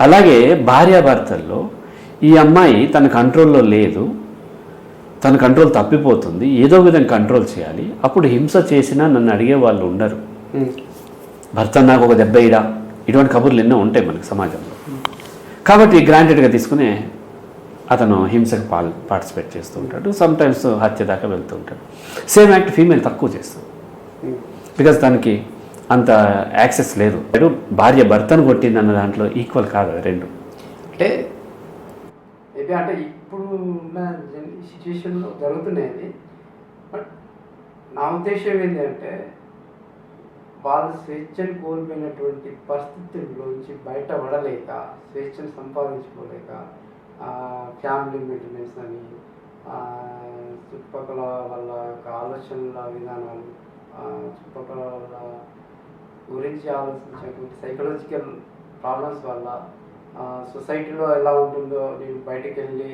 అలాగే భార్యాభర్తల్లో ఈ అమ్మాయి తన కంట్రోల్లో లేదు తన కంట్రోల్ తప్పిపోతుంది ఏదో విధంగా కంట్రోల్ చేయాలి. అప్పుడు హింస చేసినా నన్ను అడిగే వాళ్ళు ఉండరు. భర్త నాకు ఒక దెబ్బ ఇడా ఇటువంటి కబుర్లు ఎన్నో ఉంటాయి మనకి సమాజంలో. కాబట్టి గ్రాంటెడ్గా తీసుకుని అతను హింసకు పాల్ పార్టిసిపేట్ చేస్తూ ఉంటాడు. సమ్ టైమ్స్ హత్య దాకా వెళ్తూ ఉంటాడు. సేమ్ యాక్ట్ ఫీమేల్ తక్కువ చేస్తుంది. ఉమ్. బికాజ్ దానికి అంత యాక్సెస్ లేదు. లేదు భార్య భర్తను కొట్టింది అన్న దాంట్లో ఈక్వల్ కాదు రెండు. అంటే మేబీ అంటే ఇప్పుడు ఉన్న సిచ్యువేషన్లో జరుగుతున్నాయి బట్ నా ఉద్దేశం ఏంటంటే వాళ్ళ స్వేచ్ఛను కోల్పోయినటువంటి పరిస్థితుల్లోంచి బయటపడలేక స్వేచ్ఛను సంపాదించుకోలేక ఫ్యామిలీ మెయింటెనెన్స్ అని చుట్టుపక్కల వాళ్ళ యొక్క ఆలోచనల విధానాలు చుట్టుపక్కల వాళ్ళ గురించి ఆలోచించేటువంటి సైకలాజికల్ ప్రాబ్లమ్స్ వల్ల సొసైటీలో ఎలా ఉంటుందో నేను బయటకు వెళ్ళి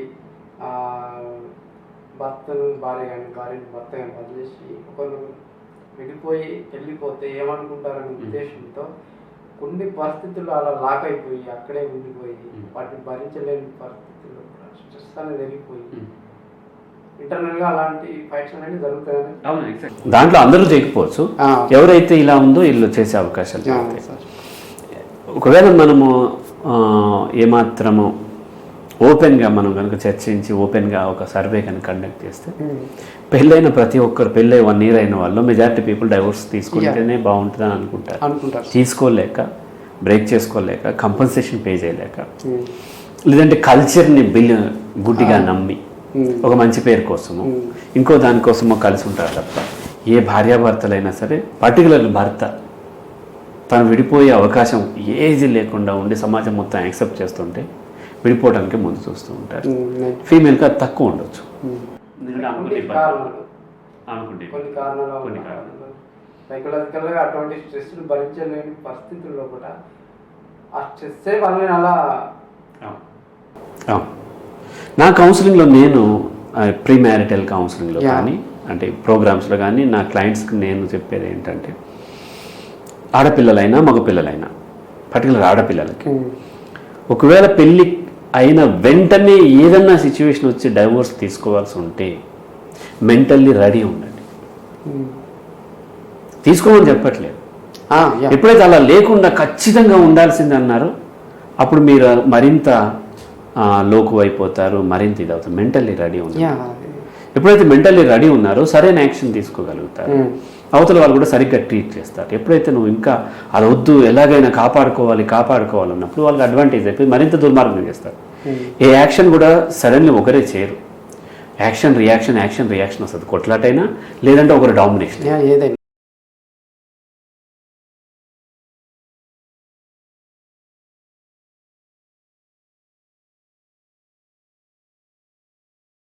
భర్తను భార్య కానీ భార్యను భర్త కానీ వదిలేసి ఒకరు విడిపోయి వెళ్ళిపోతే ఏమనుకుంటారనే ఉద్దేశంతో కొన్ని పరిస్థితులు అలా లాక్ అయిపోయి అక్కడే ఉండిపోయి వాటిని భరించలేని పరిస్థితుల్లో స్ట్రెస్ అనేది వెళ్ళిపోయి దాంట్లో అందరూ చేయకపోవచ్చు. ఎవరైతే ఇలా ఉందో వీళ్ళు చేసే అవకాశాలు. ఒకవేళ మనము ఏమాత్రము ఓపెన్గా మనం కనుక చర్చించి ఓపెన్గా ఒక సర్వే కనుక కండక్ట్ చేస్తే. పెళ్ళైన ప్రతి ఒక్కరు పెళ్ళై వన్ ఇయర్ అయిన వాళ్ళు మెజారిటీ పీపుల్ డైవోర్స్ తీసుకుంటేనే బాగుంటుందని అనుకుంటారు అనుకుంటారు తీసుకోలేక బ్రేక్ చేసుకోలేక కంపన్సేషన్ పే చేయలేక. లేదంటే కల్చర్ని బిల్ గుడ్డిగా నమ్మి. ఒక మంచి పేరు కోసము. ఇంకో దానికోసమో కలిసి ఉంటారు తప్ప ఏ భార్యాభర్తలైనా సరే పర్టికులర్ భర్త తను విడిపోయే అవకాశం ఏది లేకుండా ఉండి సమాజం మొత్తం యాక్సెప్ట్ చేస్తుంటే విడిపోవడానికి ముందు చూస్తూ ఉంటారు. ఫీమేల్కి అది తక్కువ ఉండొచ్చు. సైకలాజికల్గా అటువంటి స్ట్రెస్ను భరించలేని పరిస్థితుల్లో కూడా ఆ స్ట్రెస్సే వాళ్ళని అలా అవును. అవును. నా కౌన్సిలింగ్లో నేను ప్రీ మ్యారిటల్ కౌన్సిలింగ్లో. కానీ అంటే ప్రోగ్రామ్స్లో కానీ నా క్లయింట్స్కి నేను చెప్పేది ఏంటంటే ఆడపిల్లలైనా మగపిల్లలైనా పర్టికులర్ ఆడపిల్లలకి ఉమ్. ఒకవేళ పెళ్ళి అయిన వెంటనే ఏదన్నా సిచ్యువేషన్ వచ్చి డైవోర్స్ తీసుకోవాల్సి ఉంటే మెంటల్లీ రెడీ ఉండండి ఉమ్. తీసుకోమని చెప్పట్లేదు యా. ఎప్పుడైతే అలా లేకుండా ఖచ్చితంగా ఉండాల్సింది అన్నారో అప్పుడు మీరు మరింత లోకు అయిపోతారు మరింత ఇది అవుతారు మెంటల్లీ రెడీ ఉన్నారు. ఎప్పుడైతే మెంటల్లీ రెడీ ఉన్నారో సరైన యాక్షన్ తీసుకోగలుగుతారు. అవతల వాళ్ళు కూడా సరిగ్గా ట్రీట్ చేస్తారు. ఎప్పుడైతే నువ్వు ఇంకా అది వద్దు ఎలాగైనా కాపాడుకోవాలి కాపాడుకోవాలి అన్నప్పుడు వాళ్ళకి అడ్వాంటేజ్ అయిపోయి మరింత దుర్మార్గం చేస్తారు. ఏ యాక్షన్ కూడా సడన్లీ ఒకరే చేయరు. యాక్షన్ రియాక్షన్ యాక్షన్ రియాక్షన్ వస్తుంది. కొట్లాటైనా లేదంటే ఒకరు డామినేషన్ ఏదైనా.